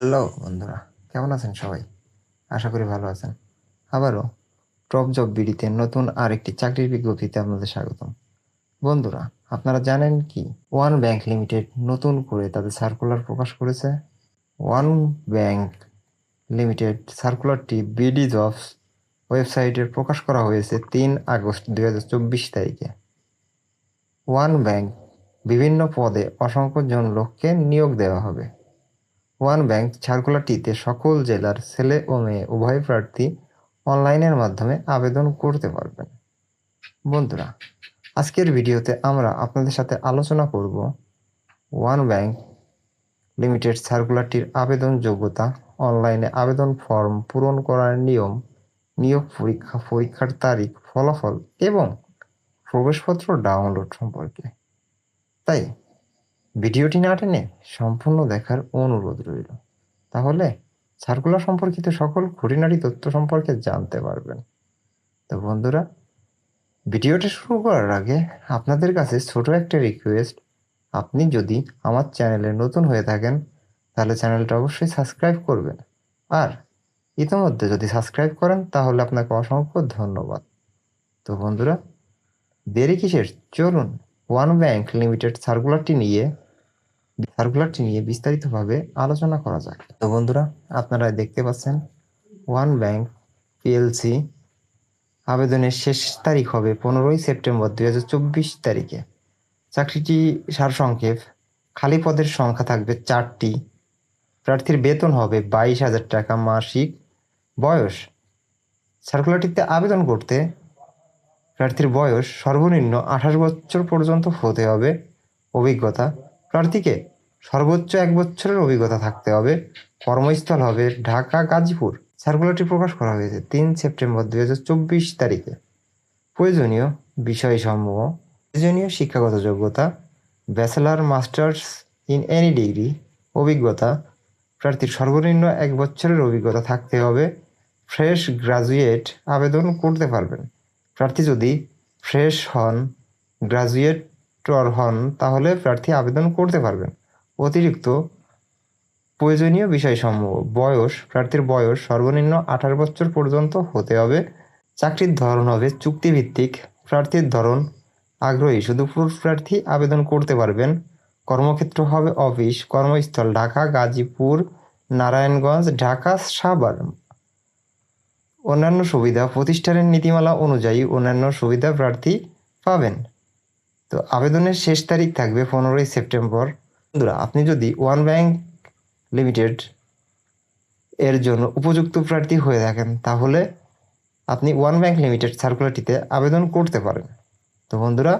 Hello বন্ধুরা, কেমন আছেন সবাই? আশা করি ভালো আছেন। আবারও টপ জব বিডিতে নতুন আরেকটি চাকরির বিজ্ঞপ্তিতে আপনাদের স্বাগতম। বন্ধুরা, আপনারা জানেন কি? ওয়ান ব্যাংক লিমিটেড নতুন করে তাদের সার্কুলার প্রকাশ করেছে। ওয়ান ব্যাংক লিমিটেড সার্কুলারটি বিডি জবস ওয়েবসাইটে প্রকাশ করা হয়েছে তিন আগস্ট দুই হাজার চব্বিশ তারিখে। ওয়ান ব্যাংক বিভিন্ন পদে অসংখ্য জন লোককে নিয়োগ দেওয়া হবে। ওয়ান ব্যাংক সার্কুলারটিতে সকল জেলার ছেলে ও মেয়ে উভয় প্রার্থী অনলাইনের মাধ্যমে আবেদন করতে পারবেন। বন্ধুরা, আজকের ভিডিওতে আমরা আপনাদের সাথে আলোচনা করব ওয়ান ব্যাংক লিমিটেড সার্কুলারটির আবেদন যোগ্যতা, অনলাইনে আবেদন ফর্ম পূরণ করার নিয়ম, নিয়োগ পরীক্ষা, পরীক্ষার তারিখ, ফলাফল এবং প্রবেশপত্র ডাউনলোড সম্পর্কে। তাই ভিডিওটি না টেনে সম্পূর্ণ দেখার অনুরোধ রইল। তাহলে সার্কুলার সম্পর্কিত সকল খুঁটিনাটি তথ্য সম্পর্কে জানতে পারবেন। তো বন্ধুরা, ভিডিওটা শুরু করার আগে আপনাদের কাছে ছোট একটা রিকোয়েস্ট আপনি যদি আমার চ্যানেলে নতুন হয়ে থাকেন, তাহলে চ্যানেলটা অবশ্যই সাবস্ক্রাইব করবেন। আর ইতিমধ্যে যদি সাবস্ক্রাইব করেন, তাহলে আপনাকে অসংখ্য ধন্যবাদ। তো বন্ধুরা, দেরি কিসের? চলুন ওয়ান ব্যাংক লিমিটেড সার্কুলারটি নিয়ে সার্কুলারটি নিয়ে বিস্তারিতভাবে আলোচনা করা যাক। তো বন্ধুরা, আপনারা দেখতে পাচ্ছেন, ওয়ান ব্যাংক পিএলসি আবেদনের শেষ তারিখ হবে পনেরোই সেপ্টেম্বর দুই হাজার চব্বিশ তারিখে। চাকরিটি সারসংক্ষেপ, খালি পদের সংখ্যা থাকবে চারটি। প্রার্থীর বেতন হবে বাইশ হাজার টাকা মাসিক বয়স। সার্কুলারটিতে আবেদন করতে প্রার্থীর বয়স সর্বনিম্ন আঠাশ বছর পর্যন্ত হতে হবে। অভিজ্ঞতা, প্রার্থীকে সর্বোচ্চ এক বছরের অভিজ্ঞতা থাকতে হবে। কর্মস্থল হবে ঢাকা গাজীপুর। সার্কুলারটি প্রকাশ করা হয়েছে তিন সেপ্টেম্বর দুই হাজার চব্বিশ তারিখে। প্রয়োজনীয় বিষয়সমূহ, প্রয়োজনীয় শিক্ষাগত যোগ্যতা, bachelor, masters in any degree, অভিজ্ঞতা, প্রার্থীর সর্বনিম্ন এক বছরের অভিজ্ঞতা থাকতে হবে। ফ্রেশ গ্রাজুয়েট আবেদন করতে পারবেন। প্রার্থী যদি ফ্রেশ হন গ্রাজুয়েটর হন, তাহলে প্রার্থী আবেদন করতে পারবেন। অতিরিক্ত প্রয়োজনীয় বিষয়সমূহ, বয়স, প্রার্থীর বয়স সর্বনিম্ন আঠারো বছর পর্যন্ত হতে হবে। চাকরির ধরন হবে চুক্তিভিত্তিক, প্রার্থীর ধরন আগ্রহী, শুধু পুরুষ প্রার্থী আবেদন করতে পারবেন। কর্মক্ষেত্র হবে অফিস, কর্মস্থল, ঢাকা, গাজীপুর, নারায়ণগঞ্জ, ঢাকা, সাভার। অন্যান্য সুবিধা প্রতিষ্ঠানের নীতিমালা অনুযায়ী অন্যান্য সুবিধা প্রার্থী পাবেন। তো আবেদনের শেষ তারিখ থাকবে পনেরোই সেপ্টেম্বর। বন্ধুরা, আপনি যদি ওয়ান ব্যাংক লিমিটেড এর জন্য উপযুক্ত প্রার্থী হয়ে থাকেন, তাহলে আপনি ওয়ান ব্যাংক লিমিটেড সার্কুলারটিতে আবেদন করতে পারেন। তো বন্ধুরা,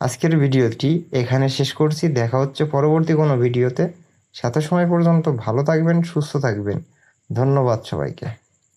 আজকের ভিডিওটি এখানে শেষ করছি। দেখা হচ্ছে পরবর্তী কোনো ভিডিওতে। সাথে সময় পর্যন্ত ভালো থাকবেন, সুস্থ থাকবেন। ধন্যবাদ সবাইকে।